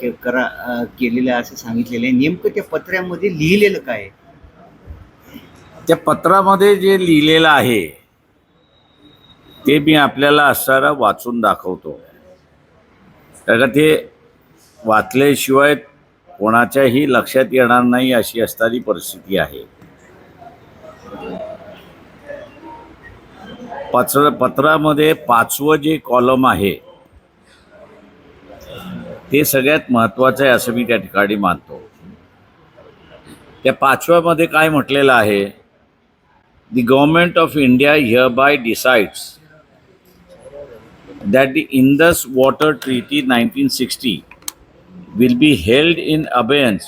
के- करा केलेलं आहे असं सांगितलेलं आहे. नेमकं त्या पत्र्यामध्ये लिहिलेलं काय त्या पत्रामध्ये जे लिहिलेलं आहे ते मी आपल्याला असणारा वाचून दाखवतो. कारण का ते वाचल्याशिवाय कोणाच्याही लक्षात येणार नाही अशी असणारी परिस्थिती आहे. पत्र पत्रामध्ये पाचवं जे कॉलम आहे ते सगळ्यात महत्त्वाचं आहे असं मी त्या ठिकाणी मानतो. त्या पाचव्यामध्ये काय म्हटलेलं आहे? The government of India hereby decides that the Indus water treaty nineteen sixty will be held in abeyance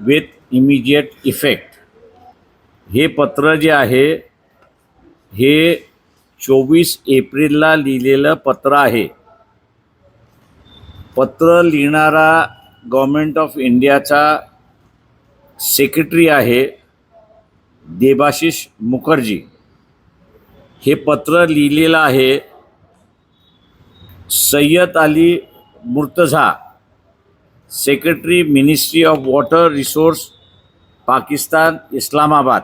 with immediate effect हे पत्र जे आहे हे चोवीस एप्रिलला लिहिलेलं पत्र आहे. पत्र लिहिणारा गव्हर्मेंट ऑफ इंडियाचा सेक्रेटरी आहे देबाशिष मुखर्जी. हे पत्र लिहिलेलं आहे Syed Ali Murtaza secretary ministry of water resource Pakistan Islamabad.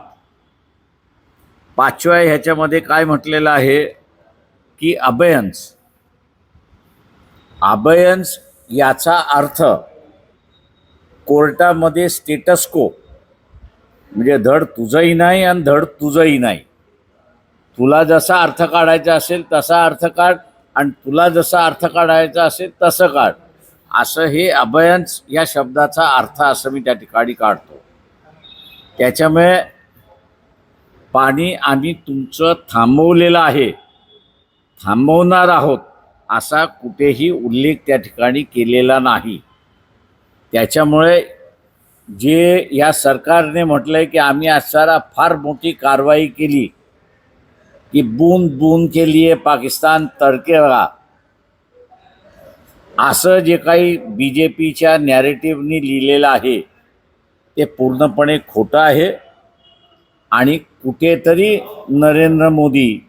पाचव्या ह्याच्यामध्ये काय म्हटलेलं आहे की अभयन्स अभयन्स याचा अर्थ कोर्टामध्ये स्टेटस्को म्हणजे धड तुझंही नाही आणि धड तुझंही नाही. तुला जसा अर्थ काढायचा असेल तसा अर्थ काढ आणि तुला जसा अर्थ काढायचा असेल तसं काढ. असं हे अभयन्स या शब्दाचा अर्थ असं मी त्या ठिकाणी काढतो. त्याच्यामुळे पाणी आम्ही तुमचं थांबवलेलं आहे. थांबवणार आहोत. असा कुठेही उल्लेख त्या ठिकाणी केलेला नाही. त्याच्यामुळे जे या सरकारने म्हटलं आहे की आम्ही असारा फार मोठी कारवाई केली की बूंद बूंद के लिए पाकिस्तान तडकेगा असं जे काही बी जे पीच्या नॅरेटिव्हनी लिहिलेलं आहे ते पूर्णपणे खोटं आहे. आणि कुठेतरी नरेंद्र मोदी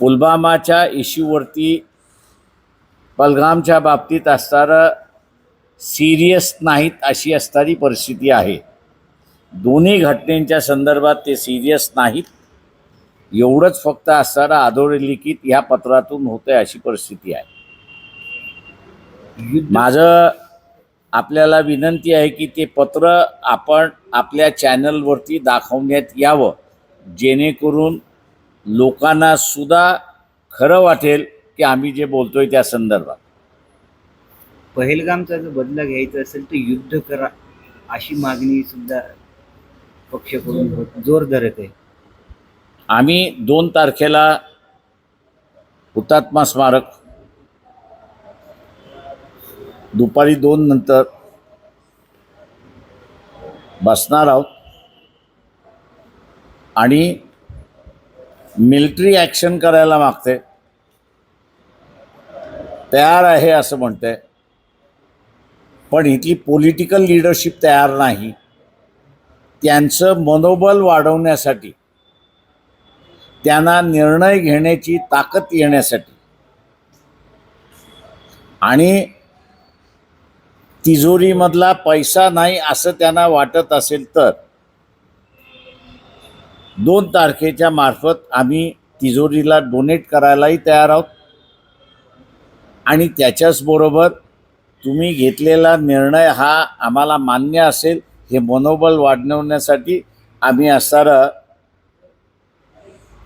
पुलवामाच्या इश्यूवरती पलगामच्या बाबतीत असणारं सिरियस नाहीत अशी असणारी परिस्थिती आहे. दोन्ही घटनेच्या संदर्भात ते सिरियस नाहीत. एवढंच फक्त असणारं अधोरेलिखित ह्या पत्रातून होतंय अशी परिस्थिती आहे. माझं आपल्याला विनंती आहे की ते पत्र आपण आपल्या चॅनलवरती दाखवण्यात यावं. जेणेकरून लोकांना सुद्धा खरं वाटेल की आम्ही जे बोलतोय त्या संदर्भात. पहलगामचा जर बदला घ्यायचा असेल तर युद्ध करा अशी मागणी सुद्धा पक्षाकडून जोर धरत आहे. आम्ही दोन तारखेला हुतात्मा स्मारक दुपारी दोन नंतर बसणार आहोत आणि मिलिटरी ॲक्शन करायला मागते. तयार आहे असं म्हणते. पण इथली पॉलिटिकल लिडरशिप तयार नाही. त्यांचं मनोबल वाढवण्यासाठी त्यांना निर्णय घेण्याची ताकद येण्यासाठी आणि तिजोरीमधला पैसा नाही असं त्यांना वाटत असेल तर दोन तारखेच्या मार्फत आम्ही तिजोरीला डोनेट करायलाही तयार आहोत. आणि त्याच्याचबरोबर तुम्ही घेतलेला निर्णय हा आम्हाला मान्य असेल हे मनोबल वाढवण्यासाठी आम्ही असणारं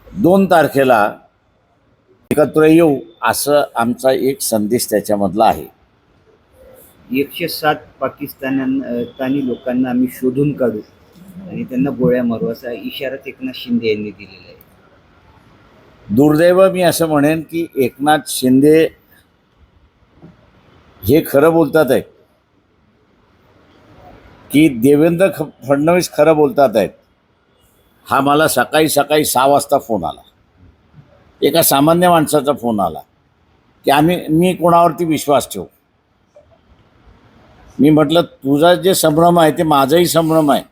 दोन तारखेला एकत्र येऊ असं आमचा एक संदेश त्याच्यामधला आहे. एकशे सात पाकिस्तान लोकांना आम्ही शोधून काढू. आणि त्यांना गोळ्या मारू असा इशाराच एकनाथ शिंदे यांनी दिलेला आहे. दुर्दैव मी असं म्हणेन की एकनाथ शिंदे हे खरं बोलतात आहे की देवेंद्र ख फडणवीस खरं बोलतात आहेत. हा मला सकाळी सकाळी सहा वाजता फोन आला. एका सामान्य माणसाचा फोन आला. की आम्ही मी कोणावरती विश्वास ठेवू? मी म्हटलं तुझा जे संभ्रम आहे ते माझाही संभ्रम आहे.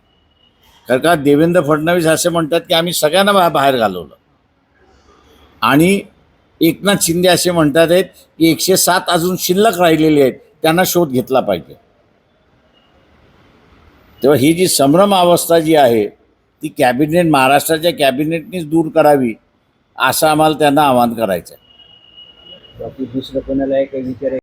कारण का देवेंद्र फडणवीस असे म्हणतात की आम्ही सगळ्यांना बा- बाहेर घालवलं. आणि एकनाथ शिंदे असे म्हणतात आहेत की एकशे सात अजून शिल्लक राहिलेले आहेत त्यांना शोध घेतला पाहिजे. तेव्हा ही जी संभ्रम अवस्था जी आहे ती कॅबिनेट महाराष्ट्राच्या कॅबिनेटनीच दूर करावी असं आम्हाला त्यांना आवाहन करायचं आहे बाकी दुसरं कोणाला एक काही विचार